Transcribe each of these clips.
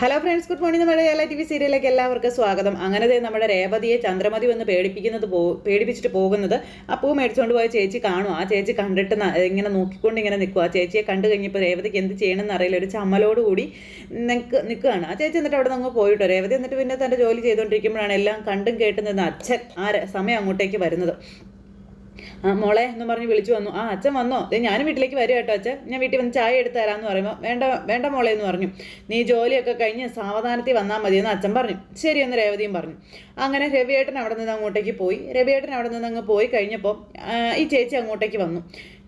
Hello friends good morning നമ്മുടെ Kerala T V സീരിയലിലേക്ക് എല്ലാവർക്കും സ്വാഗതം. അങ്ങനെ നമ്മുടെ രേവതിയെ ചന്ദ്രമതി വന്ന് പേടിപ്പിക്കുന്നത് പോ പേടിപ്പിച്ചിട്ട് പോകുന്നത് അപ്പോൾ മേടിച്ചുകൊണ്ട് പോയ ചേച്ചി കാണും. ആ ചേച്ചി കണ്ടിട്ട് ഇങ്ങനെ നോക്കിക്കൊണ്ട് ഇങ്ങനെ നിൽക്കും. ആ ചേച്ചിയെ കണ്ടു കഴിഞ്ഞപ്പോൾ രേവതിക്ക് എന്ത് ചെയ്യണമെന്ന് അറിയില്ല. ഒരു ചമ്മലോട് കൂടി നിൽക്ക് നിൽക്കുകയാണ്. ആ ചേച്ചി എന്നിട്ട് അവിടെ നിന്ന് പോയിട്ടോ? രേവതി എന്നിട്ട് പിന്നെ തന്റെ ജോലി ചെയ്തുകൊണ്ടിരിക്കുമ്പോഴാണ് എല്ലാം കണ്ടും കേട്ടും നിന്ന് അച്ഛൻ ആ സമയം അങ്ങോട്ടേക്ക് വരുന്നത്. ആ മോളെ എന്ന് പറഞ്ഞ് വിളിച്ചു വന്നു. ആ അച്ഛൻ വന്നോ? ഞാനും വീട്ടിലേക്ക് വരും കേട്ടോ അച്ഛൻ. ഞാൻ വീട്ടിൽ വന്ന് ചായ എടുത്ത് തരാമെന്ന് പറയുമ്പോൾ വേണ്ട വേണ്ട മോളെ എന്ന് പറഞ്ഞു. നീ ജോലിയൊക്കെ കഴിഞ്ഞ് സാവധാനത്തിൽ വന്നാൽ മതി എന്ന് അച്ഛൻ പറഞ്ഞു. ശരിയെന്ന് രേവതിയും പറഞ്ഞു. അങ്ങനെ രവിയേട്ടൻ അവിടെ നിന്ന് അങ്ങോട്ടേക്ക് പോയി. രവിയേട്ടൻ അവിടെ നിന്ന് അങ്ങ് പോയി കഴിഞ്ഞപ്പോൾ ഈ ചേച്ചി അങ്ങോട്ടേക്ക് വന്നു.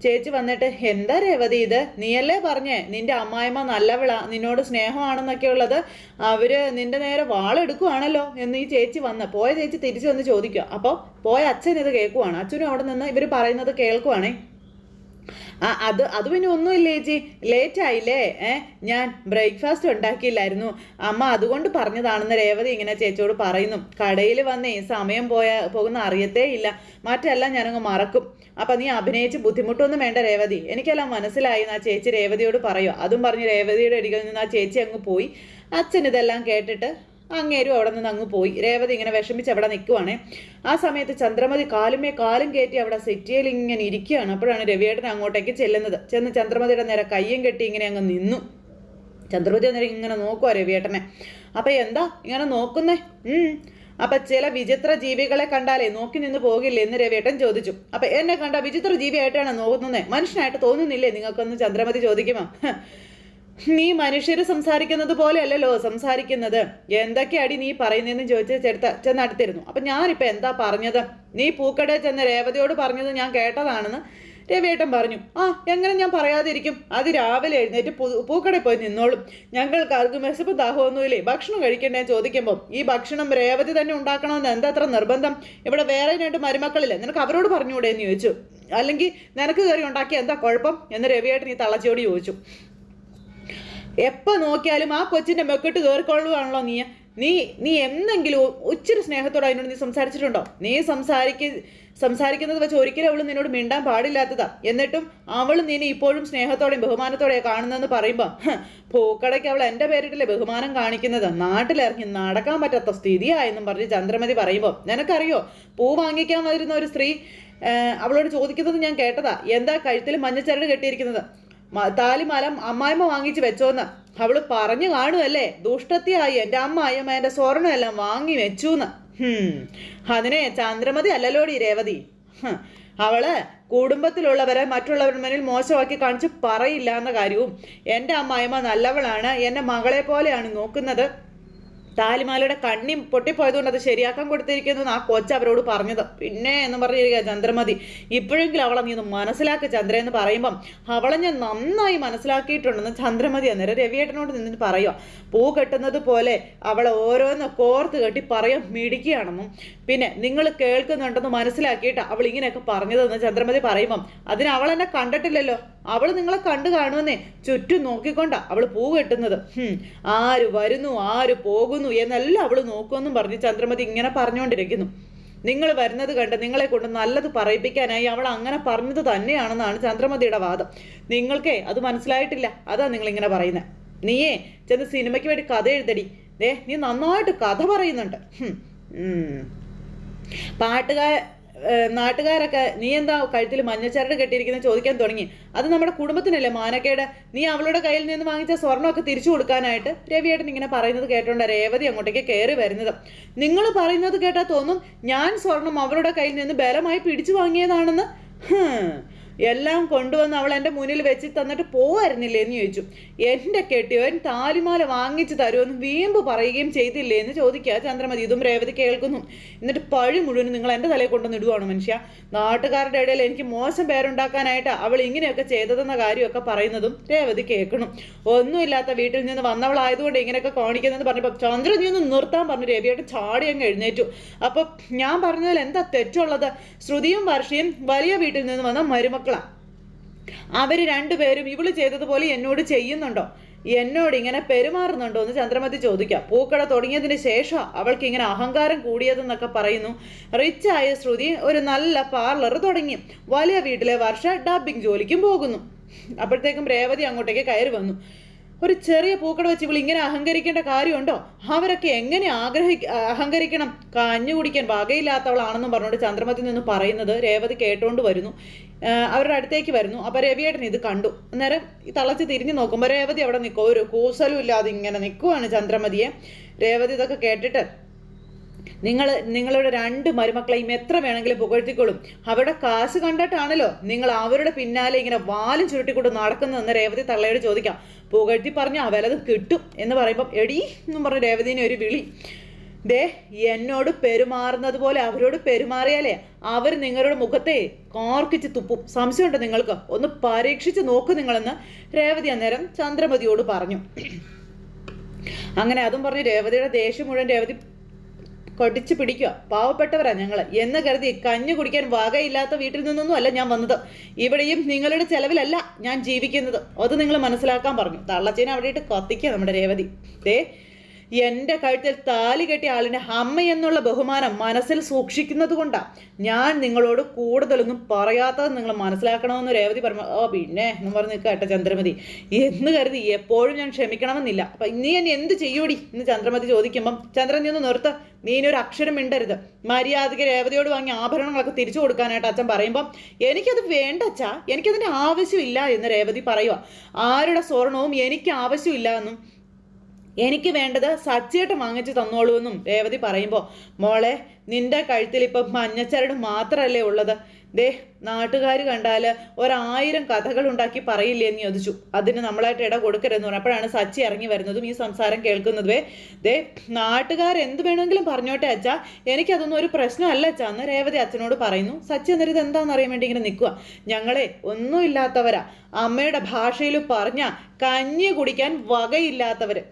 ചേച്ചി വന്നിട്ട് എന്താ രേവതി ഇത്? നീയല്ലേ പറഞ്ഞേ നിന്റെ അമ്മായിമ്മ നല്ലവള നിന്നോട് സ്നേഹമാണെന്നൊക്കെ ഉള്ളത് അവർ നിന്റെ നേരെ വാളെടുക്കുവാണല്ലോ? എന്ന് ഈ ചേച്ചി വന്ന് പോയ ചേച്ചി തിരിച്ചു വന്ന് ചോദിക്കുക അപ്പോൾ പോയ അച്ഛൻ ഇത് കേൾക്കുവാണ്. അച്ഛനും അവിടെ നിന്ന് ഇവർ പറയുന്നത് കേൾക്കുവാണേ. ആ അത് അത് പിന്നെ ഒന്നുമില്ല ചേച്ചി. ലേറ്റ് ആയില്ലേ ഏ ഞാൻ ബ്രേക്ക്ഫാസ്റ്റ് ഉണ്ടാക്കിയില്ലായിരുന്നു. അമ്മ അതുകൊണ്ട് പറഞ്ഞതാണെന്ന് രേവതി ഇങ്ങനെ ചേച്ചിയോട് പറയുന്നു. കടയിൽ വന്നേ സമയം പോയ പോകുന്ന അറിയത്തേ ഇല്ല. മറ്റെല്ലാം ഞാനങ്ങ് മറക്കും. അപ്പം നീ അഭിനയിച്ച് ബുദ്ധിമുട്ടൊന്നും വേണ്ട രേവതി. എനിക്കെല്ലാം മനസ്സിലായി ആ ചേച്ചി രേവതിയോട് പറയുക അതും പറഞ്ഞ് രേവതിയുടെ അടികളിൽ നിന്ന് ആ ചേച്ചി അങ്ങ് പോയി. അച്ഛൻ ഇതെല്ലാം കേട്ടിട്ട് അങ്ങേരും അവിടെ നിന്ന് അങ്ങ് പോയി. രേവതി ഇങ്ങനെ വിഷമിച്ച് അവിടെ നിൽക്കുവാണേ ആ സമയത്ത് ചന്ദ്രമതി കാലുമേ കാലും കയറ്റി അവിടെ സെറ്റിയിൽ ഇങ്ങനെ ഇരിക്കുകയാണ്. അപ്പോഴാണ് രവിയേട്ടൻ അങ്ങോട്ടേക്ക് ചെല്ലുന്നത്. ചെന്ന് ചന്ദ്രമതിയുടെ നേരെ കയ്യും കെട്ടി ഇങ്ങനെ അങ്ങ് നിന്നു. ചന്ദ്രമതി അന്നേരം ഇങ്ങനെ നോക്കുവാ രവിയേട്ടനെ. അപ്പൊ എന്താ? ഇങ്ങനെ നോക്കുന്നേ? അപ്പൊ ചില വിചിത്ര ജീവികളെ കണ്ടാലേ നോക്കി നിന്ന് പോകില്ലേ എന്ന് രവേട്ടൻ ചോദിച്ചു. അപ്പൊ എന്നെ കണ്ട വിചിത്ര ജീവിയായിട്ടാണ് നോക്കുന്നത് മനുഷ്യനായിട്ട് തോന്നുന്നില്ലേ നിങ്ങൾക്കൊന്ന് ചന്ദ്രമതി ചോദിക്കുമോ നീ മനുഷ്യര് സംസാരിക്കുന്നത് പോലെയല്ലല്ലോ സംസാരിക്കുന്നത്. എന്തൊക്കെയാടി നീ പറയുന്നതെന്ന് ചോദിച്ച് ചെടുത്ത ചെന്നടുത്തിരുന്നു അപ്പൊ ഞാനിപ്പോ എന്താ പറഞ്ഞത്? നീ പൂക്കടയിൽ ചെന്ന് രേവതിയോട് പറഞ്ഞത് ഞാൻ കേട്ടതാണെന്ന് രവിയേട്ടൻ പറഞ്ഞു ആ എങ്ങനെ ഞാൻ പറയാതിരിക്കും? അത് രാവിലെ എഴുന്നേറ്റ് പൂക്കടയിൽ പോയി നിന്നോളും. ഞങ്ങൾക്ക് ആർക്കും വിശപ്പ് ദാഹമൊന്നുമില്ലേ? ഭക്ഷണം കഴിക്കണ്ടേ? ചോദിക്കുമ്പോൾ ഈ ഭക്ഷണം രേവതി തന്നെ ഉണ്ടാക്കണമെന്ന് എന്താ അത്ര നിർബന്ധം? ഇവിടെ വേറെ രണ്ട് മരുമക്കളില്ല? നിനക്ക് അവരോട് പറഞ്ഞുകൂടെ എന്ന് ചോദിച്ചു. അല്ലെങ്കിൽ നിനക്ക് കയറി ഉണ്ടാക്കിയ എന്താ കുഴപ്പം? എന്ന് രവിയേട്ടൻ ഈ തളച്ചോട് ചോദിച്ചു. എപ്പോൾ നോക്കിയാലും ആ കൊച്ചിന്റെ മെക്കിട്ട് കയറിക്കൊള്ളുവാണല്ലോ നീ നീ നീ എന്തെങ്കിലും ഒച്ചിരി സ്നേഹത്തോടെ അതിനോട് നീ സംസാരിച്ചിട്ടുണ്ടോ? നീ സംസാരിക്ക സംസാരിക്കുന്നത് വെച്ച് ഒരിക്കലും അവൾ നിന്നോട് മിണ്ടാൻ പാടില്ലാത്തതാ. എന്നിട്ടും അവൾ നിന്നെ ഇപ്പോഴും സ്നേഹത്തോടെയും ബഹുമാനത്തോടെയാണ് കാണുന്നതെന്ന് പറയുമ്പോൾ പൂക്കടയ്ക്ക് അവൾ എന്റെ പേരിട്ടല്ലേ ബഹുമാനം കാണിക്കുന്നത്? നാട്ടിലിറങ്ങി നടക്കാൻ പറ്റാത്ത സ്ഥിതിയായെന്നും പറഞ്ഞ് ചന്ദ്രമതി പറയുമ്പോൾ നിനക്കറിയോ പൂ വാങ്ങിക്കാൻ വരുന്ന ഒരു സ്ത്രീ അവളോട് ചോദിക്കുന്നത് ഞാൻ കേട്ടതാ. എന്താ കഴുത്തിൽ മഞ്ഞച്ചരട് കെട്ടിയിരിക്കുന്നത്? താലിമാല അമ്മായിമ്മ വാങ്ങിച്ച് വെച്ചോന്ന്. അവൾ പറഞ്ഞു കാണുമല്ലേ ദുഷ്ടത്തിയായി എന്റെ അമ്മായിമ്മ എന്റെ സ്വർണമെല്ലാം വാങ്ങി വെച്ചൂന്ന്. അതിനെ ചന്ദ്രമതി അല്ലല്ലോടി രേവതി. അവൾ കുടുംബത്തിലുള്ളവരെ മറ്റുള്ളവരുടെ മുന്നിൽ മോശമാക്കി കാണിച്ച് പറയില്ല എന്ന കാര്യവും എന്റെ അമ്മായിമ്മ നല്ലവളാണ് എന്റെ മകളെ പോലെയാണ് നോക്കുന്നത്. താലിമാലയുടെ കണ്ണി പൊട്ടിപ്പോയതുകൊണ്ട് അത് ശരിയാക്കാൻ കൊടുത്തിരിക്കുന്നു ആ കൊച്ച് അവരോട് പറഞ്ഞത്. പിന്നെ എന്ന് പറഞ്ഞിരിക്കുക ചന്ദ്രമതി ഇപ്പോഴെങ്കിലും അവളെ നീ ഒന്ന് മനസ്സിലാക്കുക ചന്ദ്ര എന്ന് പറയുമ്പം അവളെ ഞാൻ നന്നായി മനസ്സിലാക്കിയിട്ടുണ്ടെന്ന് ചന്ദ്രമതി അന്നേരം രവിയേട്ടനോട് നിന്നിട്ട് പറയുക പൂ കെട്ടുന്നത് പോലെ അവളെ ഓരോന്ന് കോർത്ത് കെട്ടി പറയാൻ മിടിക്കുകയാണെന്നും പിന്നെ നിങ്ങൾ കേൾക്കുന്നുണ്ടെന്ന് മനസ്സിലാക്കിയിട്ട് അവൾ ഇങ്ങനെയൊക്കെ പറഞ്ഞതെന്ന് ചന്ദ്രമതി പറയുമ്പം അതിന് അവൾ എന്നെ കണ്ടിട്ടില്ലല്ലോ. അവൾ നിങ്ങളെ കണ്ടു കാണുമെന്നേ ചുറ്റും നോക്കിക്കൊണ്ടാ അവൾ പൂ കെട്ടുന്നത്. ആര് വരുന്നു ആര് പോകുന്നു എന്നെല്ലാം അവൾ നോക്കുമെന്നും പറഞ്ഞ് ചന്ദ്രമതി ഇങ്ങനെ പറഞ്ഞുകൊണ്ടിരിക്കുന്നു നിങ്ങൾ വരുന്നത് കണ്ട് നിങ്ങളെ കൊണ്ട് നല്ലത് പറയിപ്പിക്കാനായി അവൾ അങ്ങനെ പറഞ്ഞത് തന്നെയാണെന്നാണ് ചന്ദ്രമതിയുടെ വാദം. നിങ്ങൾക്കേ അത് മനസ്സിലായിട്ടില്ല. അതാ നിങ്ങൾ ഇങ്ങനെ പറയുന്നത് നീയേ ചെന്ന് സിനിമയ്ക്ക് വേണ്ടി കഥ എഴുതടി. ദേ നീ നന്നായിട്ട് കഥ പറയുന്നുണ്ട്. പാട്ടുകാർ നാട്ടുകാരൊക്കെ നീ എന്താ കഴുത്തിൽ മഞ്ഞച്ചരട് കെട്ടിയിരിക്കുന്നത് ചോദിക്കാൻ തുടങ്ങി. അത് നമ്മുടെ കുടുംബത്തിനല്ലേ മാനക്കേട്? നീ അവളുടെ കയ്യിൽ നിന്ന് വാങ്ങിച്ച സ്വർണമൊക്കെ തിരിച്ചു കൊടുക്കാനായിട്ട് രവിയേട്ടൻ ഇങ്ങനെ പറയുന്നത് കേട്ടോണ്ട് രേവതി അങ്ങോട്ടേക്ക് കയറി വരുന്നത്. നിങ്ങൾ പറയുന്നത് കേട്ടാൽ തോന്നും ഞാൻ സ്വർണം അവളുടെ കയ്യിൽ നിന്ന് ബലമായി പിടിച്ചു വാങ്ങിയതാണെന്ന്. എല്ലാം കൊണ്ടുവന്ന് അവൾ എന്റെ മുന്നിൽ വെച്ച് തന്നിട്ട് പോവായിരുന്നില്ലേ എന്ന് ചോദിച്ചു. എന്റെ കെട്ടിയവൻ താലിമാല വാങ്ങിച്ചു തരുമെന്ന് വീമ്പ് പറയുകയും ചെയ്തില്ലേ എന്ന് ചോദിക്കുക. ചന്ദ്രമതി ഇതും രേവതി കേൾക്കുന്നു. എന്നിട്ട് പഴി മുഴുവനും നിങ്ങൾ എന്റെ തലയിൽ കൊണ്ടുവന്ന് ഇടുവാണ് മനുഷ്യ? നാട്ടുകാരുടെ ഇടയിൽ എനിക്ക് മോശം പേരുണ്ടാക്കാനായിട്ട് അവൾ ഇങ്ങനെയൊക്കെ ചെയ്തതെന്ന കാര്യമൊക്കെ പറയുന്നതും രേവതി കേൾക്കണം ഒന്നുമില്ലാത്ത വീട്ടിൽ നിന്ന് വന്നവളായതുകൊണ്ട് ഇങ്ങനെയൊക്കെ കാണിക്കുന്നതെന്ന് പറഞ്ഞപ്പോൾ ചന്ദ്രൻ നീ ഒന്ന് നിർത്താൻ പറഞ്ഞു രവിയായിട്ട് ചാടി അങ്ങ് എഴുന്നേറ്റു. അപ്പോൾ ഞാൻ പറഞ്ഞതിൽ എന്താ തെറ്റുള്ളത്? ശ്രുതിയും വർഷയും വലിയ വീട്ടിൽ നിന്ന് വന്ന മരുമക്കളാണ് അവർ രണ്ടുപേരും ഇവൾ ചെയ്തതുപോലെ എന്നോട് ചെയ്യുന്നുണ്ടോ? എന്നോട് ഇങ്ങനെ പെരുമാറുന്നുണ്ടോ എന്ന് ചന്ദ്രമതി ചോദിക്കാം. പൂക്കട തുടങ്ങിയതിന് ശേഷം അവൾക്ക് ഇങ്ങനെ അഹങ്കാരം കൂടിയതെന്നൊക്കെ പറയുന്നു. റിച്ചായ ശ്രുതി ഒരു നല്ല പാർലർ തുടങ്ങി. വലിയ വീട്ടിലെ വർഷ ഡബിങ് ജോലിക്കും പോകുന്നു. അപ്പോഴത്തേക്കും രേവതി അങ്ങോട്ടേക്ക് കയറി വന്നു. ഒരു ചെറിയ പൂക്കട വെച്ച് ഇവൾ ഇങ്ങനെ അഹങ്കരിക്കേണ്ട കാര്യമുണ്ടോ? അവരൊക്കെ എങ്ങനെ ആഗ്രഹി അഹങ്കരിക്കണം? കഞ്ഞു കുടിക്കാൻ വകയില്ലാത്തവളാണെന്നും പറഞ്ഞുകൊണ്ട് ചന്ദ്രമതി നിന്ന് പറയുന്നത് രേവതി കേട്ടോണ്ട് വരുന്നു. അവരുടെ അടുത്തേക്ക് വരുന്നു. അപ്പൊ രവിയേട്ടൻ ഇത് കണ്ടു. അന്നേരം തളച്ച് തിരിഞ്ഞു നോക്കുമ്പോൾ രേവതി അവിടെ നിൽക്കും. ഒരു കൂസലും ഇല്ലാതെ ഇങ്ങനെ നിൽക്കുവാണ് ചന്ദ്രമതിയെ. രേവതി ഇതൊക്കെ കേട്ടിട്ട് നിങ്ങൾ നിങ്ങളുടെ രണ്ട് മരുമക്കളെയും എത്ര വേണമെങ്കിലും പുകഴ്ത്തിക്കൊള്ളും അവരുടെ കാശ് കണ്ടിട്ടാണല്ലോ നിങ്ങൾ അവരുടെ പിന്നാലെ ഇങ്ങനെ വാലും ചുരുട്ടിക്കൊണ്ട് നടക്കുന്നതെന്ന് രേവതി തള്ളയോട് ചോദിക്കാം. പുകഴ്ത്തി പറഞ്ഞാൽ അവരത് കിട്ടും എന്ന് പറയുമ്പം എടീ എന്നും പറഞ്ഞ് രേവതിനെ ഒരു വിളി. ദേ എന്നോട് പെരുമാറുന്നത് പോലെ അവരോട് പെരുമാറിയാലേ അവർ നിങ്ങളുടെ മുഖത്തെ കോർക്കിച്ച് തുപ്പും. സംശയമുണ്ട് നിങ്ങൾക്ക്? ഒന്ന് പരീക്ഷിച്ച് നോക്കൂ നിങ്ങളെന്ന് രേവതി അന്നേരം ചന്ദ്രമതിയോട് പറഞ്ഞു. അങ്ങനെ അതും പറഞ്ഞു രേവതിയുടെ ദേഷ്യം മുഴുവൻ രേവതി കൊടിച്ച് പിടിക്കുക. പാവപ്പെട്ടവരാ ഞങ്ങൾ എന്ന് കരുതി കഞ്ഞു കുടിക്കാൻ വകയില്ലാത്ത വീട്ടിൽ നിന്നൊന്നും അല്ല ഞാൻ വന്നത്. ഇവിടെയും നിങ്ങളുടെ ചെലവിലല്ല ഞാൻ ജീവിക്കുന്നത്. അത് നിങ്ങൾ മനസ്സിലാക്കാൻ പറഞ്ഞു. തള്ളച്ചേനെ അവിടെ ഇട്ട് കത്തിക്കുക നമ്മുടെ രേവതി. ദേ എന്റെ കഴുത്തിൽ താലി കെട്ടിയ ആളിനെ അമ്മ എന്നുള്ള ബഹുമാനം മനസ്സിൽ സൂക്ഷിക്കുന്നത് കൊണ്ടാണ് ഞാൻ നിങ്ങളോട് കൂടുതലൊന്നും പറയാത്തത് നിങ്ങൾ മനസ്സിലാക്കണമെന്ന് രേവതി പറഞ്ഞു. ഓ പിന്നെ എന്ന് പറഞ്ഞ് കേട്ടോ ചന്ദ്രമതി. എന്ന് കരുതി എപ്പോഴും ഞാൻ ക്ഷമിക്കണമെന്നില്ല. അപ്പം നീ എന്നെ എന്ത് ചെയ്യൂടി എന്ന് ചന്ദ്രമതി ചോദിക്കുമ്പം ചന്ദ്രൻ നീ ഒന്ന് നിർത്ത്. നീ ഇനി ഒരു അക്ഷരം മിണ്ടരുത്. മര്യാദയ്ക്ക് രേവതിയോട് വാങ്ങിയ ആഭരണങ്ങളൊക്കെ തിരിച്ചു കൊടുക്കാനായിട്ട് അച്ഛൻ പറയുമ്പം എനിക്കത് വേണ്ട അച്ഛാ. എനിക്കതിന്റെ ആവശ്യമില്ല എന്ന് രേവതി പറയുക ആരുടെ സ്വർണവും എനിക്ക് ആവശ്യമില്ല എന്നും എനിക്ക് വേണ്ടത് സച്ചേട്ടൻ വാങ്ങിച്ചു തന്നോളൂ എന്നും രേവതി പറയുമ്പോൾ മോളെ നിന്റെ കഴുത്തിൽ ഇപ്പം മഞ്ഞച്ചരട് മാത്രമല്ലേ ഉള്ളത്? ദേ നാട്ടുകാർ കണ്ടാൽ ഒരായിരം കഥകൾ ഉണ്ടാക്കി പറയില്ലേ എന്ന് ചോദിച്ചു. അതിന് നമ്മളായിട്ട് ഇട കൊടുക്കരുതെന്ന് പറഞ്ഞു. അപ്പോഴാണ് സച്ചി ഇറങ്ങി വരുന്നതും ഈ സംസാരം കേൾക്കുന്നതുവേ. ദേ നാട്ടുകാർ എന്ത് വേണമെങ്കിലും പറഞ്ഞോട്ടെ അച്ഛാ. എനിക്കതൊന്നും ഒരു പ്രശ്നമല്ല അച്ഛാ എന്ന് രേവതി അച്ഛനോട് പറയുന്നു. സച്ചി എന്നൊരു ഇത് എന്താണെന്ന് അറിയാൻ വേണ്ടി ഇങ്ങനെ നിൽക്കുക ഞങ്ങളെ ഒന്നുമില്ലാത്തവരാ അമ്മയുടെ ഭാഷയിൽ പറഞ്ഞ കഞ്ഞി കുടിക്കാൻ വകയില്ലാത്തവര്.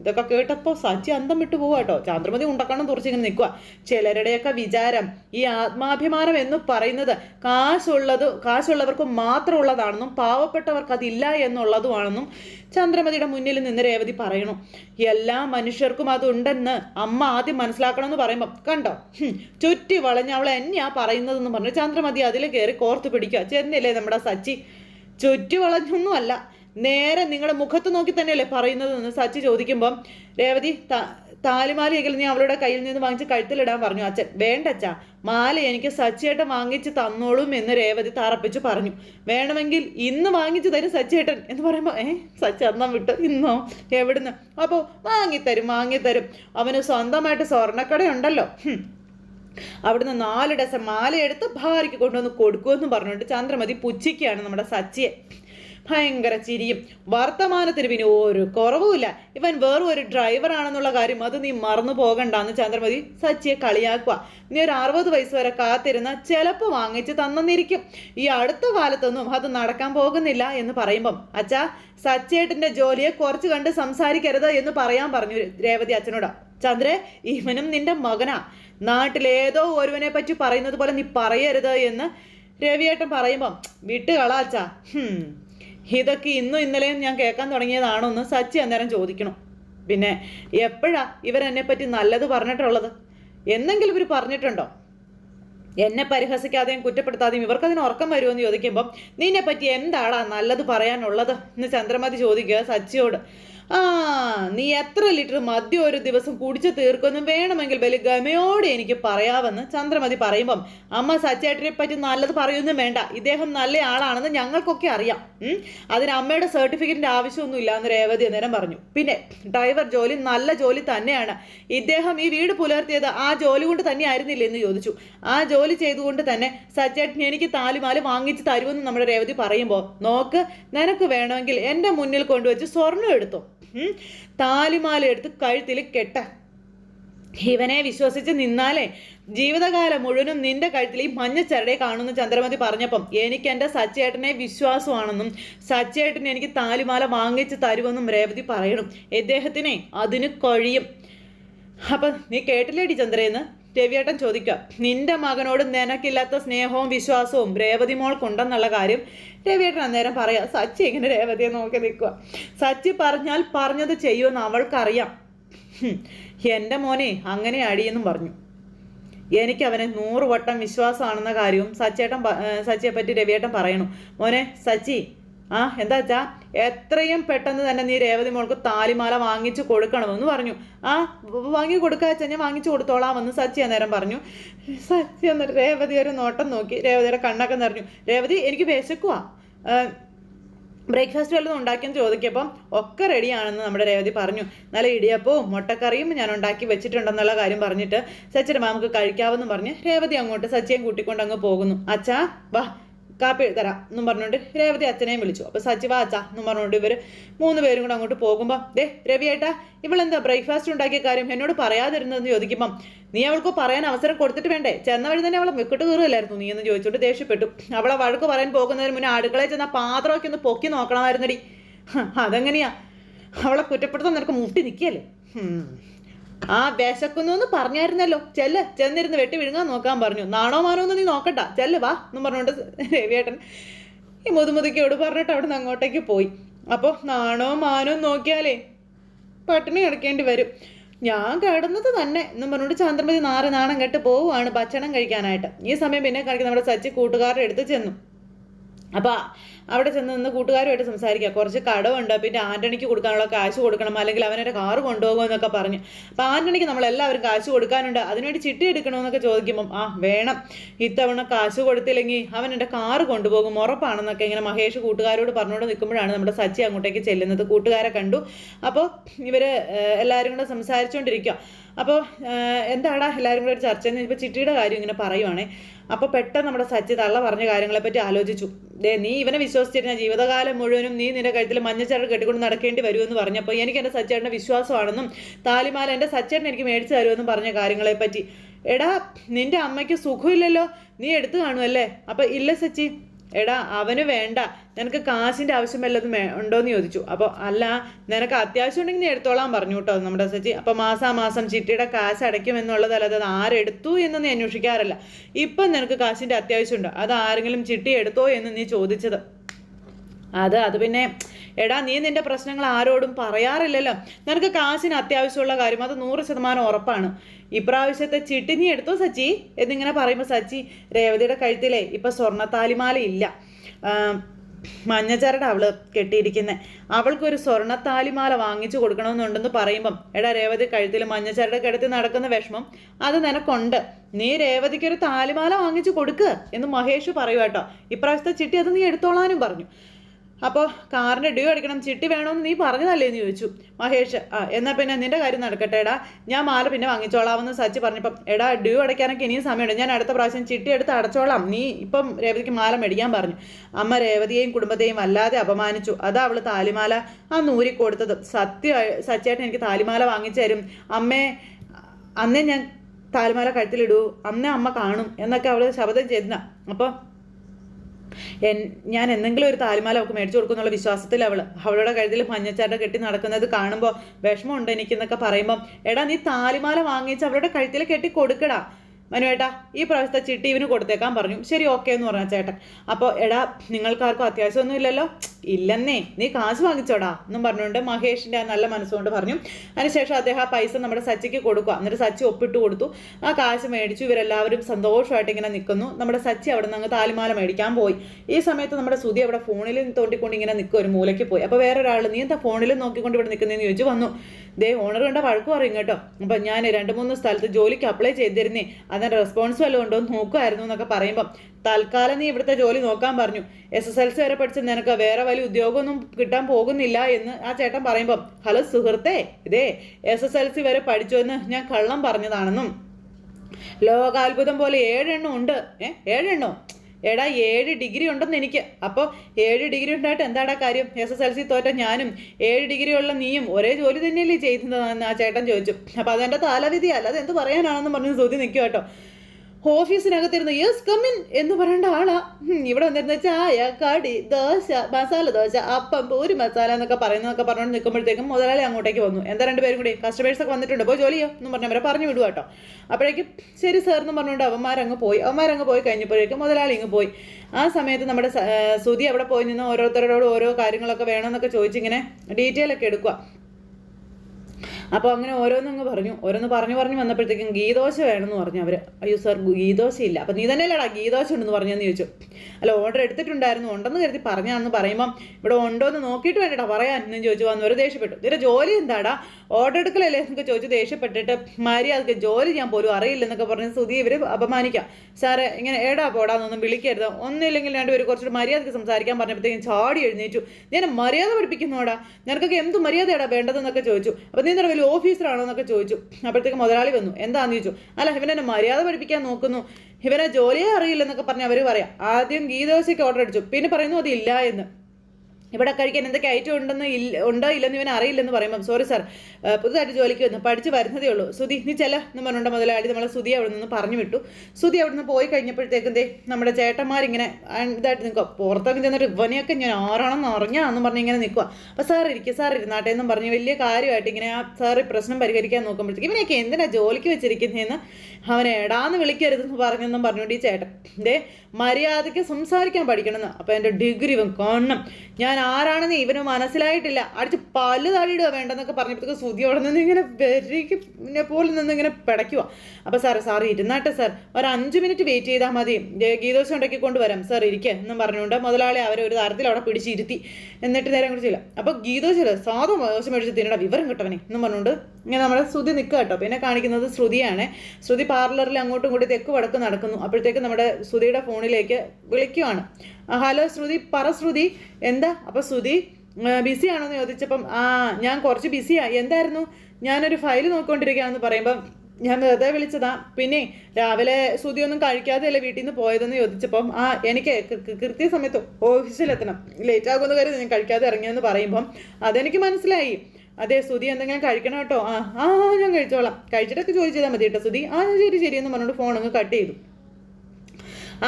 ഇതൊക്കെ കേട്ടപ്പോൾ സച്ചി അന്തം വിട്ടു പോവുക കേട്ടോ. ചന്ദ്രമതി ഉണ്ടക്കണം തുറച്ചിങ്ങനെ നിൽക്കുക ചിലരുടെയൊക്കെ വിചാരം ഈ ആത്മാഭിമാനം എന്ന് പറയുന്നത് കാശുള്ളത് കാശുള്ളവർക്ക് മാത്രമുള്ളതാണെന്നും പാവപ്പെട്ടവർക്ക് അതില്ല എന്നുള്ളതുമാണെന്നും ചന്ദ്രമതിയുടെ മുന്നിൽ നിന്ന് രേവതി പറയണു എല്ലാ മനുഷ്യർക്കും അതുണ്ടെന്ന് അമ്മ ആദ്യം മനസ്സിലാക്കണമെന്ന് പറയുമ്പോൾ കണ്ടോ? ചുറ്റി വളഞ്ഞ് അവൾ എന്നെയാ പറയുന്നതെന്ന് പറഞ്ഞു ചന്ദ്രമതി അതിൽ കയറി കോർത്ത് പിടിക്കുക. ചെന്നില്ലേ നമ്മുടെ സച്ചി? ചുറ്റി വളഞ്ഞൊന്നുമല്ല. നേരെ നിങ്ങളുടെ മുഖത്ത് നോക്കി തന്നെയല്ലേ പറയുന്നത് എന്ന് സച്ചി ചോദിക്കുമ്പം രേവതി താലിമാലയെങ്കിൽ നീ അവളുടെ കയ്യിൽ നിന്ന് വാങ്ങിച്ച് കഴുത്തിലിടാൻ പറഞ്ഞു അച്ഛൻ. വേണ്ട അച്ഛാ മാല എനിക്ക് സച്ചിയേട്ടൻ വാങ്ങിച്ച് തന്നോളും എന്ന് രേവതി തറപ്പിച്ച് പറഞ്ഞു. വേണമെങ്കിൽ ഇന്ന് വാങ്ങിച്ചു തരും സച്ചിയേട്ടൻ. എന്ന് പറയുമ്പോൾ ഏ സച്ചി അന്നം വിട്ടു ഇന്നോ? എവിടുന്ന്? അപ്പോൾ വാങ്ങിത്തരും വാങ്ങിത്തരും. അവന് സ്വന്തമായിട്ട് സ്വർണക്കടയുണ്ടല്ലോ. അവിടുന്ന് നാല് ഡസൻ മാലയെടുത്ത് ഭാര്യയ്ക്ക് കൊണ്ടുവന്ന് കൊടുക്കുമെന്ന് പറഞ്ഞുകൊണ്ട് ചന്ദ്രമതി പുച്ഛിക്കുകയാണ് നമ്മുടെ സച്ചിയെ. ഭയങ്കര ചിരിയും. വർത്തമാനത്തിന് പിന്നെ ഒരു കുറവുമില്ല ഇവൻ വെറും ഒരു ഡ്രൈവർ ആണെന്നുള്ള കാര്യം അത് നീ മറന്നു പോകണ്ടെന്ന് ചന്ദ്രമതി സച്ചിയെ കളിയാക്കുക. നീ ഒരു അറുപത് വയസ്സ് വരെ കാത്തിരുന്ന ചിലപ്പോൾ വാങ്ങിച്ച് തന്നിരിക്കും ഈ അടുത്ത കാലത്തൊന്നും അത് നടക്കാൻ പോകുന്നില്ല എന്ന് പറയുമ്പം അച്ഛാ സച്ചേട്ടന്റെ ജോലിയെ കുറച്ച് കണ്ട് സംസാരിക്കരുത് എന്ന് പറയാൻ പറഞ്ഞു രേവതി അച്ഛനോട്. ചന്ദ്രെ ഇവനും നിന്റെ മകനാ. നാട്ടിലേതോ ഒരുവനെ പറ്റി പറയുന്നത് പോലെ നീ പറയരുത് എന്ന് രവിയേട്ടൻ പറയുമ്പം വിട്ട് കളാച്ചാ ഹും. ഇതൊക്കെ ഇന്നും ഇന്നലെയും ഞാൻ കേൾക്കാൻ തുടങ്ങിയതാണോ എന്ന് സച്ചി അന്നേരം ചോദിക്കണം. പിന്നെ എപ്പോഴാ ഇവരെന്നെ പറ്റി നല്ലത് പറഞ്ഞിട്ടുള്ളത്? എന്നെങ്കിലും ഇവർ പറഞ്ഞിട്ടുണ്ടോ? എന്നെ പരിഹസിക്കാതെയും കുറ്റപ്പെടുത്താതെയും ഇവർക്കതിന് ഉറക്കം വരുമോ എന്ന് ചോദിക്കുമ്പം നിന്നെ പറ്റി എന്താടാ നല്ലത് പറയാനുള്ളത്? എന്ന് ചന്ദ്രമതി ചോദിക്കുക സച്ചിയോട്. ആ നീ എത്ര ലിറ്റർ മദ്യം ഒരു ദിവസം കുടിച്ചു തീർക്കൊന്നും വേണമെങ്കിൽ വലിയ ഗമയോടെ എനിക്ക് പറയാമെന്ന് ചന്ദ്രമതി പറയുമ്പം അമ്മ സച്ചേട്ടനെ പറ്റി നല്ലത് പറയൊന്നും വേണ്ട. ഇദ്ദേഹം നല്ല ആളാണെന്ന് ഞങ്ങൾക്കൊക്കെ അറിയാം. അതിന് അമ്മയുടെ സർട്ടിഫിക്കറ്റിന്റെ ആവശ്യമൊന്നും ഇല്ല എന്ന് രേവതി അന്നേരം പറഞ്ഞു. പിന്നെ ഡ്രൈവർ ജോലി നല്ല ജോലി തന്നെയാണ്. ഇദ്ദേഹം ഈ വീട് പുലർത്തിയത് ആ ജോലി കൊണ്ട് തന്നെ ആയിരുന്നില്ല എന്ന് ചോദിച്ചു. ആ ജോലി ചെയ്തുകൊണ്ട് തന്നെ സച്ചേട്ടൻ എനിക്ക് താലിമാൽ വാങ്ങിച്ച് തരുമെന്ന് നമ്മുടെ രേവതി പറയുമ്പോൾ നോക്ക് നിനക്ക് വേണമെങ്കിൽ എന്റെ മുന്നിൽ കൊണ്ടുവച്ച് സ്വർണം എടുത്തോ. താലിമാല എടുത്ത് കഴുത്തിൽ കെട്ട. ഇവനെ വിശ്വസിച്ച് നിന്നാലേ ജീവിതകാലം മുഴുവനും നിന്റെ കഴുത്തിൽ ഈ മഞ്ഞച്ചരടെ കാണുന്ന ചന്ദ്രമതി പറഞ്ഞപ്പം. എനിക്ക് എന്റെ സച്ചേട്ടനെ വിശ്വാസമാണെന്നും സച്ചേട്ടനെ എനിക്ക് താലിമാല വാങ്ങിച്ച് തരുമെന്നും രേവതി പറയണം. ഇദ്ദേഹത്തിനെ അതിന് കഴിയും. അപ്പം നീ കേട്ടില്ലേടി ചന്ദ്രയെന്ന്? രവിയേട്ടൻ ചോദിക്കുക നിന്റെ മകനോട് നിനക്കില്ലാത്ത സ്നേഹവും വിശ്വാസവും രേവതി മോൾക്കുണ്ടെന്നുള്ള കാര്യം? രവിയേട്ടൻ അന്നേരം പറയാം സച്ചി ഇങ്ങനെ രേവതിയെ നോക്കി നിൽക്കുക സച്ചി പറഞ്ഞാൽ പറഞ്ഞത് ചെയ്യുമെന്ന് അവൾക്കറിയാം. എന്റെ മോനെ അങ്ങനെ അടിയെന്നും പറഞ്ഞു. എനിക്ക് അവനെ നൂറ് വട്ടം വിശ്വാസമാണെന്ന കാര്യവും സച്ചേട്ടൻ പ- സച്ചിയെ പറ്റി രവിയേട്ടൻ പറയണു. മോനെ സച്ചി ആ എന്താ വെച്ചാ എത്രയും പെട്ടെന്ന് തന്നെ നീ രേവതി മോൾക്ക് താലിമാല വാങ്ങിച്ചു കൊടുക്കണമെന്ന് പറഞ്ഞു. ആ വാങ്ങി വാങ്ങി കൊടുക്കാച്ച ഞാൻ വാങ്ങിച്ചു കൊടുത്തോളാമെന്ന് സച്ചി അന്നേരം പറഞ്ഞു. സച്ചി എന്നിട്ട് രേവതി ഒരു നോട്ടം നോക്കി രേവതിയുടെ കണ്ണൊക്കെ നിറഞ്ഞു. രേവതി എനിക്ക് വിശക്കുവാ. ബ്രേക്ക്ഫാസ്റ്റ് വല്ലതും ഉണ്ടാക്കിയെന്ന് ചോദിക്കപ്പം ഒക്കെ റെഡിയാണെന്ന് നമ്മുടെ രേവതി പറഞ്ഞു. നല്ല ഇടിയപ്പവും മുട്ടക്കറിയും ഞാൻ ഉണ്ടാക്കി വെച്ചിട്ടുണ്ടെന്നുള്ള കാര്യം പറഞ്ഞിട്ട് സച്ചിയുടെ മാമക്ക് കഴിക്കാവെന്ന് പറഞ്ഞ് രേവതി അങ്ങോട്ട് സച്ചിയും കൂട്ടിക്കൊണ്ട് അങ്ങ് പോകുന്നു. അച്ഛാ വാ. കാപ്പി തരാം എന്നും പറഞ്ഞുകൊണ്ട് രേവതി അച്ഛനെയും വിളിച്ചു. അപ്പോൾ സജീവ അച്ഛ എന്നും പറഞ്ഞുകൊണ്ട് ഇവർ മൂന്ന് പേരും കൂടെ അങ്ങോട്ട് പോകുമ്പോൾ ദേ രവിയേട്ടാ ഇവളെന്താ ബ്രേക്ക്ഫാസ്റ്റ് ഉണ്ടാക്കിയ കാര്യം എന്നോട് പറയാതിരുന്നതെന്ന് ചോദിക്കുമ്പം നീ അവൾക്ക് പറയാൻ അവസരം കൊടുത്തിട്ട് വേണ്ടേ? ചെന്ന വഴി തന്നെ അവളെ വെക്കിട്ട് കയറുകയല്ലായിരുന്നു നീ? എന്ന് ചോദിച്ചോണ്ട് ദേഷ്യപ്പെട്ടു. അവളെ വഴക്ക് പറയാൻ പോകുന്നതിന് മുന്നേ അടുക്കളയിൽ ചെന്ന പാത്രമൊക്കെ ഒന്ന് പൊക്കി നോക്കണമായിരുന്നടി. അതെങ്ങനെയാ? അവളെ കുറ്റപ്പെടുത്താൻ നിനക്ക് മുട്ടി നിൽക്കുകയല്ലേ ഹും. ആ വിശക്കുന്നു എന്ന് പറഞ്ഞായിരുന്നല്ലോ. ചെല്ല് ചെന്നിരുന്ന് വെട്ടി വിഴുങ്ങാൻ നോക്കാൻ പറഞ്ഞു. നാണോ മാനോ എന്ന് നീ നോക്കട്ട ചെല്ല് വാ എന്നും പറഞ്ഞുകൊണ്ട് രവിയേട്ടൻ ഈ മുതുമുതുക്കിയോട് പറഞ്ഞിട്ട് അവിടെ നിന്ന് അങ്ങോട്ടേക്ക് പോയി. അപ്പോൾ നാണോ മാനോ നോക്കിയാലേ പട്ടിണി കിടക്കേണ്ടി വരും. ഞാൻ കിടന്നത് തന്നെ എന്നും പറഞ്ഞുകൊണ്ട് ചന്ദ്രമതി നാറ് നാണം കെട്ട് പോവുകയാണ് ഭക്ഷണം കഴിക്കാനായിട്ട്. ഈ സമയം പിന്നെ കാണിക്കുന്ന നമ്മുടെ സച്ചി കൂട്ടുകാരുടെ അടുത്ത് ചെന്നു. അപ്പോൾ അവിടെ ചെന്ന് നിന്ന് കൂട്ടുകാരുമായിട്ട് സംസാരിക്കുക കുറച്ച് കടമുണ്ട് പിന്നെ ആന്റണിക്ക് കൊടുക്കാനുള്ള കാശ് കൊടുക്കണം. അല്ലെങ്കിൽ അവനൊരു കാറ് കൊണ്ടുപോകുമെന്നൊക്കെ പറഞ്ഞു. അപ്പോൾ ആന്റണിക്ക് നമ്മളെല്ലാവരും കാശ് കൊടുക്കാനുണ്ട്. അതിനുവേണ്ടി ചിട്ടി എടുക്കണമെന്നൊക്കെ ചോദിക്കുമ്പം ആ വേണം. ഇത്തവണ കാശ് കൊടുത്തില്ലെങ്കിൽ അവൻ എന്റെ കാറ് കൊണ്ടുപോകും. ഉറപ്പാണെന്നൊക്കെ ഇങ്ങനെ മഹേഷ് കൂട്ടുകാരോട് പറഞ്ഞുകൊണ്ട് നിൽക്കുമ്പോഴാണ് നമ്മുടെ സച്ചി അങ്ങോട്ടേക്ക് ചെല്ലുന്നത്. കൂട്ടുകാരെ കണ്ടു. അപ്പോൾ ഇവർ എല്ലാവരും കൂടെ സംസാരിച്ചുകൊണ്ടിരിക്കുക അപ്പോൾ എന്താടാ എല്ലാവരും കൂടെ ഒരു ചർച്ച എന്ന് ഇപ്പോൾ ചിട്ടിയുടെ കാര്യം ഇങ്ങനെ പറയുവാണേ. അപ്പോൾ പെട്ടെന്ന് നമ്മുടെ സച്ചി തള്ള പറഞ്ഞ കാര്യങ്ങളെപ്പറ്റി ആലോചിച്ചു. ദേ നീ ഇവനെ വിശ്വസിച്ചിരുന്ന ജീവിതകാലം മുഴുവനും നീ നിന്റെ കഴുത്തിൽ മഞ്ഞച്ചരട് കെട്ടിക്കൊണ്ട് നടക്കേണ്ടി വരുമെന്ന് പറഞ്ഞപ്പോൾ എനിക്ക് എന്റെ സച്ചേട്ടന്റെ വിശ്വാസമാണെന്നും താലിമാല എന്റെ സച്ചേട്ടൻ എനിക്ക് മേടിച്ചു തരുമെന്നും പറഞ്ഞ കാര്യങ്ങളെപ്പറ്റി എടാ നിന്റെ അമ്മയ്ക്ക് സുഖമില്ലല്ലോ. നീ എടുത്തു കാണുമല്ലേ അപ്പം ഇല്ല സച്ചി. എടാ അവന് വേണ്ട. നിനക്ക് കാശിന്റെ ആവശ്യം വല്ലതും ഉണ്ടോയെന്ന് ചോദിച്ചു. അപ്പോൾ അല്ല നിനക്ക് അത്യാവശ്യം ഉണ്ടെങ്കിൽ നീ എടുത്തോളാൻ പറഞ്ഞു കേട്ടോ നമ്മുടെ സച്ചി. അപ്പോൾ മാസാമാസം ചിട്ടിയുടെ കാശ് അടയ്ക്കുമെന്നുള്ളതല്ലാതെ അത് ആരെടുത്തു എന്ന് നീ അന്വേഷിക്കാറില്ല. ഇപ്പം നിനക്ക് കാശിന്റെ അത്യാവശ്യമുണ്ട്? അത് ആരെങ്കിലും ചിട്ടി എടുത്തോ എന്ന് നീ ചോദിച്ചത്. അത് അത് പിന്നെ എടാ നീ നിന്റെ പ്രശ്നങ്ങൾ ആരോടും പറയാറില്ലല്ലോ. നിനക്ക് കാശിന് അത്യാവശ്യമുള്ള കാര്യം അത് നൂറ് ശതമാനം ഉറപ്പാണ്. ഇപ്രാവശ്യത്തെ ചിട്ടി നീ എടുത്തോ സച്ചി? എന്നിങ്ങനെ പറയുമ്പോൾ സച്ചി രേവതിയുടെ കഴുത്തിലെ ഇപ്പം സ്വർണത്താലിമാല ഇല്ല. മഞ്ഞച്ചരട് അവൾ കെട്ടിയിരിക്കുന്നത് അവൾക്കൊരു സ്വർണത്താലിമാല വാങ്ങിച്ചു കൊടുക്കണമെന്നുണ്ടെന്ന് പറയുമ്പം എടാ രേവതി കഴുത്തിൽ മഞ്ഞച്ചരട് കിടത്തി നടക്കുന്ന വിഷമം അത് നിനക്കുണ്ട്. നീ രേവതിക്ക് ഒരു താലിമാല വാങ്ങിച്ചു കൊടുക്ക് എന്ന് മഹേഷ് പറയുക കേട്ടോ. ഇപ്രാവശ്യത്തെ ചിട്ടി അത് നീ എടുത്തോളാനും പറഞ്ഞു. അപ്പോൾ കാറിന്റെ ഡ്യൂ അടിക്കണം ചിട്ടി വേണമെന്ന് നീ പറഞ്ഞതല്ലേ എന്ന് ചോദിച്ചു. മഹേഷ് ആ എന്നാൽ പിന്നെ നിന്റെ കാര്യം നടക്കട്ടെ എടാ ഞാൻ മാല പിന്നെ വാങ്ങിച്ചോളാമെന്ന് സച്ചി പറഞ്ഞപ്പം എടാ ഡ്യൂ അടയ്ക്കാനൊക്കെ ഇനിയും സമയമുണ്ട്. ഞാൻ അടുത്ത പ്രാവശ്യം ചിട്ടി എടുത്ത് അടച്ചോളാം. നീ ഇപ്പം രേവതിക്ക് മാല മേടിക്കാൻ പറഞ്ഞു. അമ്മ രേവതിയെയും കുടുംബത്തെയും വല്ലാതെ അപമാനിച്ചു. അതാ അവൾ താലിമാല ആ നൂരി കൊടുത്തത്. സത്യ സച്ചേട്ടൻ എനിക്ക് താലിമാല വാങ്ങിച്ചു തരും. അമ്മേ അന്നേ ഞാൻ താലിമാല കഴുത്തിലിടൂ. അന്നേ അമ്മ കാണും എന്നൊക്കെ അവൾ ശബ്ദം ചെയ്തിന അപ്പോൾ എൻ ഞാൻ എന്തെങ്കിലും ഒരു താലിമാല അവൾക്ക് മേടിച്ചു കൊടുക്കുന്നുള്ള വിശ്വാസത്തിൽ അവൾ അവളുടെ കഴുതിൽ മഞ്ഞച്ചാട്ട കെട്ടി നടക്കുന്നത് കാണുമ്പോൾ വിഷമമുണ്ട് എനിക്കെന്നൊക്കെ പറയുമ്പം എടാ നീ താലിമാല വാങ്ങിച്ച് അവളുടെ കഴുത്തിൽ കെട്ടി കൊടുക്കടാ. മനുവേട്ടാ ഈ പ്രാവശ്യത്തെ ചിട്ടി ഇവന് കൊടുത്തേക്കാൻ പറഞ്ഞു. ശരി ഓക്കെ എന്ന് പറഞ്ഞ ചേട്ടൻ. അപ്പോൾ എടാ നിങ്ങൾക്കാർക്കും അത്യാവശ്യമൊന്നും ഇല്ലല്ലോ? ഇല്ലെന്നേ നീ കാശ് വാങ്ങിച്ചോടാ എന്നും പറഞ്ഞുകൊണ്ട് മഹേഷിന്റെ ആ നല്ല മനസ്സുകൊണ്ട് പറഞ്ഞു. അതിനുശേഷം അദ്ദേഹം ആ പൈസ നമ്മുടെ സച്ചിക്ക് കൊടുക്കുക. എന്നിട്ട് സച്ചി ഒപ്പിട്ട് കൊടുത്തു. ആ കാശ് മേടിച്ചു. ഇവരെല്ലാവരും സന്തോഷമായിട്ട് ഇങ്ങനെ നിൽക്കുന്നു. നമ്മുടെ സച്ചി അവിടെ നിന്ന് അങ്ങ് താലിമാല മേടിക്കാൻ പോയി. ഈ സമയത്ത് നമ്മുടെ സുധി അവിടെ ഫോണിൽ തോണ്ടിക്കൊണ്ട് ഇങ്ങനെ നിൽക്കും ഒരു മൂലയ്ക്ക് പോയി. അപ്പോൾ വേറെ ഒരാൾ നീ എന്താ ഫോണിൽ നോക്കിക്കൊണ്ട് ഇവിടെ നിൽക്കുന്നതെന്ന് ചോദിച്ചു വന്നു. ദേ ഓണർ കണ്ട വഴക്ക് പറയും കേട്ടോ. അപ്പം ഞാൻ രണ്ട് മൂന്ന് സ്ഥലത്ത് ജോലിക്ക് അപ്ലൈ ചെയ്തിരുന്നേ. അതിന്റെ റെസ്പോൺസ് വല്ലതും ഉണ്ടോ നോക്കുമായിരുന്നു എന്നൊക്കെ പറയുമ്പം തൽക്കാലം നീ ഇവിടുത്തെ ജോലി നോക്കാൻ പറഞ്ഞു. എസ് എസ് എൽ സി വരെ പഠിച്ച നിനക്ക് വേറെ വലിയ ഉദ്യോഗമൊന്നും കിട്ടാൻ പോകുന്നില്ല എന്ന് ആ ചേട്ടൻ പറയുമ്പം ഹലോ സുഹൃത്തേ ഇതേ എസ് എസ് എൽ സി വരെ പഠിച്ചു എന്ന് ഞാൻ കള്ളം പറഞ്ഞതാണെന്നും. ലോകാത്ഭുതം പോലെ ഏഴെണ്ണം ഉണ്ട്. ഏഹ് ഏഴെണ്ണോ? എടാ ഏഴ് ഡിഗ്രി ഉണ്ടെന്ന് എനിക്ക്. അപ്പോൾ ഏഴ് ഡിഗ്രി ഉണ്ടായിട്ട് എന്താടാ കാര്യം? എസ് എസ് എൽ സി തോറ്റ ഞാനും. ഏഴ് ഡിഗ്രി ഉള്ള നീയും ഒരേ ജോലി തന്നെയല്ലേ ചെയ്യുന്നതെന്ന് ആ ചേട്ടൻ ചോദിച്ചു. അപ്പോൾ അതെന്റെ തലവിധി അത് എന്ത് പറയാനാണെന്ന് പറഞ്ഞ് ശ്രുതി നിൽക്കുക കേട്ടോ. ഓഫീസിനകത്തിരുന്ന് യെസ് കമ്മിൻ എന്ന് പറയേണ്ട ആളാ. ഇവിടെ വന്നിരുന്ന ചായ കടി ദോശ മസാല ദോശ അപ്പം പൂരി മസാല എന്നൊക്കെ പറയുന്നതൊക്കെ പറഞ്ഞുകൊണ്ട് നിൽക്കുമ്പോഴത്തേക്കും മുതലാളി അങ്ങോട്ടേക്ക് വന്നു. എന്താ രണ്ടുപേരും കൂടി? കസ്റ്റമേഴ്സ് ഒക്കെ വന്നിട്ടുണ്ട്. പോയി ജോലിയോ എന്ന് പറഞ്ഞ അവരെ പറഞ്ഞു വിടുക കേട്ടോ. അപ്പോഴേക്കും ശരി സാർ എന്ന് പറഞ്ഞുകൊണ്ട് അവന്മാരങ്ങ് പോയി. അവന്മാരങ്ങ് പോയി കഴിഞ്ഞപ്പോഴേക്കും മുതലാളി ഇങ്ങ് പോയി. ആ സമയത്ത് നമ്മുടെ സുതി അവിടെ പോയി നിന്ന് ഓരോരുത്തരോട് ഓരോ കാര്യങ്ങളൊക്കെ വേണമെന്നൊക്കെ ചോദിച്ചിങ്ങനെ ഡീറ്റെയിൽ ഒക്കെ എടുക്കുക അപ്പോൾ അങ്ങനെ ഓരോന്നങ്ങ് പറഞ്ഞു. ഓരോന്ന് പറഞ്ഞു പറഞ്ഞു വന്നപ്പോഴത്തേക്കും ഗീദോശ വേണമെന്ന് പറഞ്ഞു. അവർ അയ്യോ സാർ ഗീദോശ ഇല്ല. അപ്പം നീ തന്നെയല്ലടാ ഗീദോശ ഉണ്ടെന്ന് പറഞ്ഞെന്ന് ചോദിച്ചു. അല്ല ഓർഡർ എടുത്തിട്ടുണ്ടായിരുന്നു. ഉണ്ടെന്ന് കരുതി പറഞ്ഞാന്ന് പറയുമ്പം ഇവിടെ ഉണ്ടോ എന്ന് നോക്കിയിട്ട് വേണ്ടടാ പറയാൻ എന്നും ചോദിച്ചു. വന്നു ഒരു ദേഷ്യപ്പെട്ടു. ഇതിന്റെ ജോലി എന്താടാ? ഓർഡർ എടുക്കലല്ലേ? എന്നൊക്കെ ചോദിച്ചു ദേഷ്യപ്പെട്ടിട്ട് മര്യാദയ്ക്ക് ജോലി ഞാൻ പോലും അറിയില്ലെന്നൊക്കെ പറഞ്ഞ് സ്തുതി ഇവർ അപമാനിക്കാം. സാറ് ഇങ്ങനെ ഏടാ പോടാന്നൊന്നും വിളിക്കരുത്. ഒന്നില്ലെങ്കിൽ രണ്ടുപേര് കുറച്ചുകൂടി മര്യാദയ്ക്ക് സംസാരിക്കാൻ പറഞ്ഞപ്പോഴത്തേക്കും ചാടി എഴുന്നേറ്റു. ഞാൻ മര്യാദ പഠിപ്പിക്കുന്നോടാ? നിനക്കൊക്കെ എന്ത് മര്യാദയാടാ വേണ്ടതെന്നൊക്കെ ചോദിച്ചു. അപ്പോൾ നീ എന്താ വലിയ ഓഫീസറാണോ എന്നൊക്കെ ചോദിച്ചു. അപ്പോഴത്തേക്ക് മുതലാളി വന്നു. എന്താന്ന് ചോദിച്ചു. അല്ല ഇവനെന്നെ മര്യാദ പഠിപ്പിക്കാൻ നോക്കുന്നു. ഇവനെ ജോലിയെ അറിയില്ലെന്നൊക്കെ പറഞ്ഞ് അവർ പറയാം. ആദ്യം ഗീതോശയ്ക്ക് ഓർഡർ അടിച്ചു. പിന്നെ പറയുന്നു അതില്ല എന്ന്. ഇവിടെ കഴിക്കാൻ എന്തൊക്കെ ഐറ്റം ഉണ്ടെന്ന് ഇല്ല ഉണ്ടോ ഇല്ലെന്ന് ഇവൻ അറിയില്ലെന്ന് പറയുമ്പം സോറി സാർ പുതുതായിട്ട് ജോലിക്ക് വന്നു. പഠിച്ച് വരുന്നതേ ഉള്ളൂ. സുതി നീ ചെല എന്ന് പറഞ്ഞുകൊണ്ട് മുതലാളി നമ്മളെ സുതി അവിടെ നിന്ന് പറഞ്ഞു വിട്ടു. സുതി അവിടെ നിന്ന് പോയി കഴിഞ്ഞപ്പോഴത്തേക്കും ദേ നമ്മുടെ ചേട്ടന്മാരിങ്ങനെ ഇതായിട്ട് നിൽക്കുക പുറത്തൊക്കെ ചെന്നിട്ട് ഇവനെയൊക്കെ ഞാൻ ആരാണെന്ന് അറിഞ്ഞാന്ന് പറഞ്ഞ് ഇങ്ങനെ നിൽക്കുക അപ്പോൾ സാർ ഇരിക്കുക സാർ ഇരുന്നാട്ടെ എന്നും പറഞ്ഞ് വലിയ കാര്യമായിട്ട് ഇങ്ങനെ ആ സാർ ഈ പ്രശ്നം പരിഹരിക്കാൻ നോക്കുമ്പോഴത്തേക്ക് ഇവനെയൊക്കെ എന്തിനാ ജോലിക്ക് വെച്ചിരിക്കുന്നതെന്ന് അവനെ എടാന്ന് വിളിക്കരുതെന്ന് പറഞ്ഞെന്നും പറഞ്ഞുകൊണ്ട് ഈ ചേട്ടൻ ദേ മര്യാദയ്ക്ക് സംസാരിക്കാൻ പഠിക്കണമെന്ന്. അപ്പോൾ എന്റെ ഡിഗ്രി ഇവൻ കാണണം. ഞാൻ ആരാണെന്ന് ഇവന് മനസ്സിലായിട്ടില്ല. അടിച്ച് പല്ല് താഴെയിടുക വേണ്ടെന്നൊക്കെ പറഞ്ഞപ്പോഴത്തേക്ക് ശ്രുതി അവിടെ നിന്ന് ഇങ്ങനെ വെരിക്ക് പിന്നെ പോലെ നിന്ന് ഇങ്ങനെ പിടയ്ക്കുക അപ്പോൾ സാറേ സാർ ഇരുന്നാട്ടെ സാർ. ഒരു അഞ്ച് മിനിറ്റ് വെയിറ്റ് ചെയ്താൽ മതി. ഗീതോശം ഉണ്ടാക്കി കൊണ്ടുവരാം. സാർ ഇരിക്കുക എന്നും പറഞ്ഞുകൊണ്ട് മുതലാളി അവരെ ഒരു തരത്തിൽ അവിടെ പിടിച്ചിരുത്തി എന്നിട്ട് നേരം കുറിച്ചില്ല അപ്പോൾ ഗീതോശല്ല സാധു ദോശം മേടിച്ച് തിന്നടാ വിവരം കിട്ടവനെ എന്നും പറഞ്ഞുകൊണ്ട് ഇങ്ങനെ നമ്മുടെ ശ്രുതി നിൽക്കുക കേട്ടോ. പിന്നെ കാണിക്കുന്നത് ശ്രുതിയാണ്. ശ്രുതി പാർലറിൽ അങ്ങോട്ടും ഇങ്ങോട്ടും തെക്ക് വടക്ക് നടക്കുന്നു. അപ്പോഴത്തേക്ക് നമ്മുടെ ശ്രുതിയുടെ ഫോണിലേക്ക് വിളിക്കുവാണ്. ഹലോ ശ്രുതി പറ ശ്രുതി. എന്താ? അപ്പോൾ ശ്രുതി ബിസി ആണോ എന്ന് ചോദിച്ചപ്പം ആ ഞാൻ കുറച്ച് ബിസിയാ എന്തായിരുന്നു? ഞാനൊരു ഫയൽ നോക്കിക്കൊണ്ടിരിക്കുകയാണെന്ന് പറയുമ്പം ഞാൻ വെറുതെ വിളിച്ചതാ. പിന്നെ രാവിലെ ശ്രുതി ഒന്നും കഴിക്കാതെയല്ലേ വീട്ടിൽ നിന്ന് പോയതെന്ന് ചോദിച്ചപ്പം ആ എനിക്ക് കൃത്യസമയത്ത് ഓഫീസിലെത്തണം. ലേറ്റ് ആകുമെന്ന് കരുതി ഞാൻ കഴിക്കാതെ ഇറങ്ങിയെന്ന് പറയുമ്പം അതെനിക്ക് മനസ്സിലായി. അതെ ശ്രുതി എന്തെങ്കിലും കഴിക്കണം കേട്ടോ. ആ ആ ഞാൻ കഴിച്ചോളാം. കഴിച്ചിട്ടൊക്കെ ചെയ്താൽ മതി കേട്ടോ ശ്രുതി. ആ ശരി ശരി എന്ന് പറഞ്ഞുകൊണ്ട് ഫോൺ അങ്ങ് കട്ട് ചെയ്തു.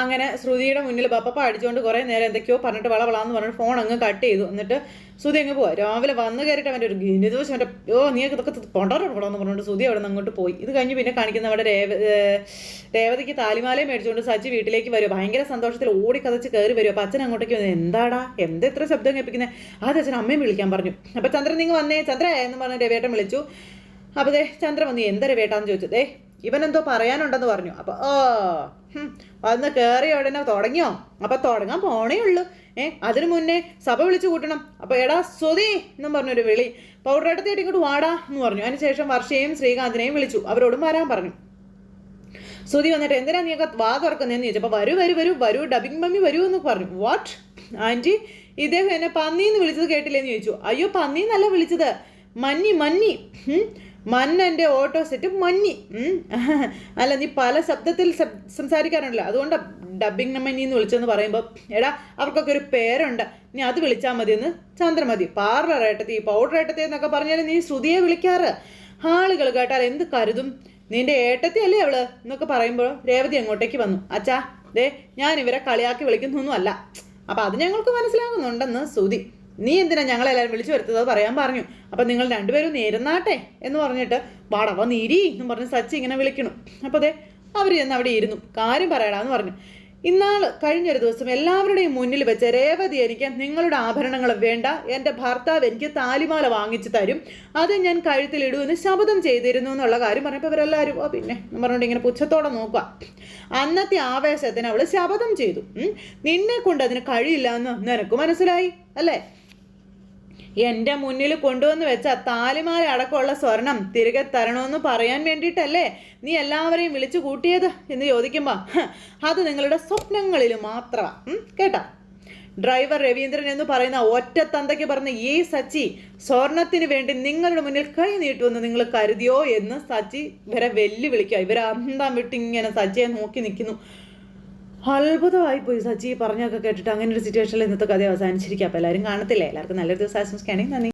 അങ്ങനെ ശ്രുതിയുടെ മുന്നിൽ ബപ്പപ്പ അടിച്ചുകൊണ്ട് കുറേ നേരം എന്തൊക്കെയോ പറഞ്ഞിട്ട് വളവളാന്ന് പറഞ്ഞു ഫോൺ അങ്ങ് കട്ട് ചെയ്തു. എന്നിട്ട് ശ്രുതി അങ്ങ് പോവാ രാവിലെ വന്ന് കയറിയിട്ട് അവന്റെ ഒരു ഗിനി ദിവസം അവന്റെ ഓ നീ ഇതൊക്കെ പൊണ്ടോട്ട് എന്ന് പറഞ്ഞിട്ട് ശ്രുതി അവിടെ നിന്ന് അങ്ങോട്ട് പോയി. ഇത് കഴിഞ്ഞ് പിന്നെ കാണിക്കുന്ന അവിടെ രേവ രേവതിക്ക് താലിമാലയും മേടിച്ചുകൊണ്ട് സച്ചി വീട്ടിലേക്ക് വരുമോ ഭയങ്കര സന്തോഷത്തിൽ ഓടി കതച്ച് കയറി വരുമോ അപ്പം അച്ഛൻ അങ്ങോട്ടേക്ക് വന്നു എന്താടാ? എന്താ ഇത്ര ശബ്ദം കേൾപ്പിക്കുന്നത് ആ അച്ഛൻ അമ്മയും വിളിക്കാൻ പറഞ്ഞു. അപ്പം ചന്ദ്രൻ നിങ്ങൾ വന്നേ. ചന്ദ്ര എന്ന് പറഞ്ഞ് രവേട്ടൻ വിളിച്ചു. അപ്പോൾ ദേ ചന്ദ്രൻ വന്നു. എന്താ രവേട്ടാന്ന് ചോദിച്ചു? ദേ ഇവനെന്തോ പറയാനുണ്ടെന്ന് പറഞ്ഞു. അപ്പോൾ ഓ അന്ന് കയറിയ ഉടനെ തുടങ്ങിയോ? അപ്പോൾ തുടങ്ങാൻ പോണേ ഉള്ളൂ. ഏ അതിനു മുന്നേ സഭ വിളിച്ചു കൂട്ടണം. അപ്പോൾ എടാ സ്വതി എന്നും പറഞ്ഞൊരു വിളി. പൗഡറേട്ടത്തേട്ട് ഇങ്ങോട്ട് വാടാ എന്ന് പറഞ്ഞു. അതിനുശേഷം വർഷയെയും ശ്രീകാന്തിനെയും വിളിച്ചു. അവരോടും വരാൻ പറഞ്ഞു. സുധി വന്നിട്ട് എന്തിനാ നീയൊക്കെ വാ തുറക്കുന്നതെന്ന് ചോദിച്ചപ്പോൾ വരൂ വരൂ വരൂ വരൂ ഡബിങ് മമ്മി വരൂ എന്ന് പറഞ്ഞു. വാട്ട് ആന്റി ഇദ്ദേഹം എന്നെ പന്നിന്ന് വിളിച്ചത് കേട്ടില്ലേന്ന് ചോദിച്ചു. അയ്യോ പന്നിന്നല്ല വിളിച്ചത്. മഞ്ഞി ഉം. മന്നന്റെ ഓട്ടോ സെറ്റ് മഞ്ഞി. അല്ല നീ പല ശബ്ദത്തിൽ സംസാരിക്കാറുണ്ടല്ലോ. അതുകൊണ്ട് ഡബിങ് മഞ്ഞി എന്ന് വിളിച്ചെന്ന് പറയുമ്പോൾ എടാ അവർക്കൊക്കെ ഒരു പേരുണ്ട്. നീ അത് വിളിച്ചാൽ മതിയെന്ന് ചന്ദ്രമതി പാർലർ ഏട്ടത്തി പൗഡർ ഏട്ടത്തി എന്നൊക്കെ പറഞ്ഞാൽ നീ ശ്രുതിയെ വിളിക്കാറ്. ആളുകൾ കേട്ടാൽ എന്ത് കരുതും? നിന്റെ ഏട്ടത്തി അല്ലേ അവൾ? എന്നൊക്കെ പറയുമ്പോൾ രേവതി അങ്ങോട്ടേക്ക് വന്നു. അച്ഛാ ദേ ഞാൻ ഇവരെ കളിയാക്കി വിളിക്കുന്നൊന്നും അല്ല അപ്പൊ അത് ഞങ്ങൾക്ക് മനസ്സിലാകുന്നുണ്ടെന്ന് സുതി നീ എന്തിനാ ഞങ്ങളെല്ലാവരും വിളിച്ചു വരുത്തത്? പറയാൻ പറഞ്ഞു. അപ്പം നിങ്ങൾ രണ്ടുപേരും നേരുന്നാട്ടെ എന്ന് പറഞ്ഞിട്ട് വാടവ നീരി എന്ന് പറഞ്ഞ് സച്ചി ഇങ്ങനെ വിളിക്കണം അപ്പോൾ അതെ അവർ ചെന്ന് അവിടെ ഇരുന്നു. കാര്യം പറയടാന്ന് പറഞ്ഞു. ഇന്നാൾ കഴിഞ്ഞൊരു ദിവസം എല്ലാവരുടെയും മുന്നിൽ വെച്ച രേവതി എനിക്ക് നിങ്ങളുടെ ആഭരണങ്ങൾ വേണ്ട എന്റെ ഭർത്താവ് എനിക്ക് താലിമാല വാങ്ങിച്ചു തരും അത് ഞാൻ കഴുത്തിലിടുമെന്ന് ശബ്ദം ചെയ്തിരുന്നു എന്നുള്ള കാര്യം പറഞ്ഞപ്പോൾ ഇവരെല്ലാവരും ആ പിന്നെ എന്ന് പറഞ്ഞുകൊണ്ട് ഇങ്ങനെ പുച്ഛത്തോടെ നോക്കുക അന്നത്തെ ആവേശത്തിന് അവൾ ശപഥം ചെയ്തു. നിന്നെ കൊണ്ട് അതിന് കഴിയില്ല എന്ന് നിനക്ക് മനസ്സിലായി അല്ലേ? എന്റെ മുന്നിൽ കൊണ്ടുവന്ന് വെച്ച താലിമാല അടക്കമുള്ള സ്വർണം തിരികെ തരണമെന്ന് പറയാൻ വേണ്ടിയിട്ടല്ലേ നീ എല്ലാവരെയും വിളിച്ചു കൂട്ടിയത് എന്ന് ചോദിക്കുമ്പോൾ അത് നിങ്ങളുടെ സ്വപ്നങ്ങളിൽ മാത്രമാണ് കേട്ടാ? ഡ്രൈവർ രവീന്ദ്രൻ എന്ന് പറയുന്ന ഒറ്റ തന്തയ്ക്ക് പറഞ്ഞ ഈ സച്ചി സ്വർണത്തിന് വേണ്ടി നിങ്ങളുടെ മുന്നിൽ കൈ നീട്ടുമെന്ന് നിങ്ങൾ കരുതിയോ എന്ന് സച്ചി ഇവരെ വെല്ലുവിളിക്കുക. ഇവരെ അന്തം വിട്ട് ഇങ്ങനെ സച്ചിയെ നോക്കി നിൽക്കുന്നു. അത്ഭുതമായി പോയി സച്ചി പറഞ്ഞൊക്കെ കേട്ടിട്ട് അങ്ങനെ ഒരു സിറ്റുവേഷനിൽ ഇന്നത്തെ കഥ അവസാനിച്ചിരിക്കുക അപ്പോൾ എല്ലാവരും കാണത്തില്ലേ? എല്ലാവർക്കും നല്ലൊരു ദിവസം ആശംസിക്കുകയാണെങ്കിൽ നന്ദി.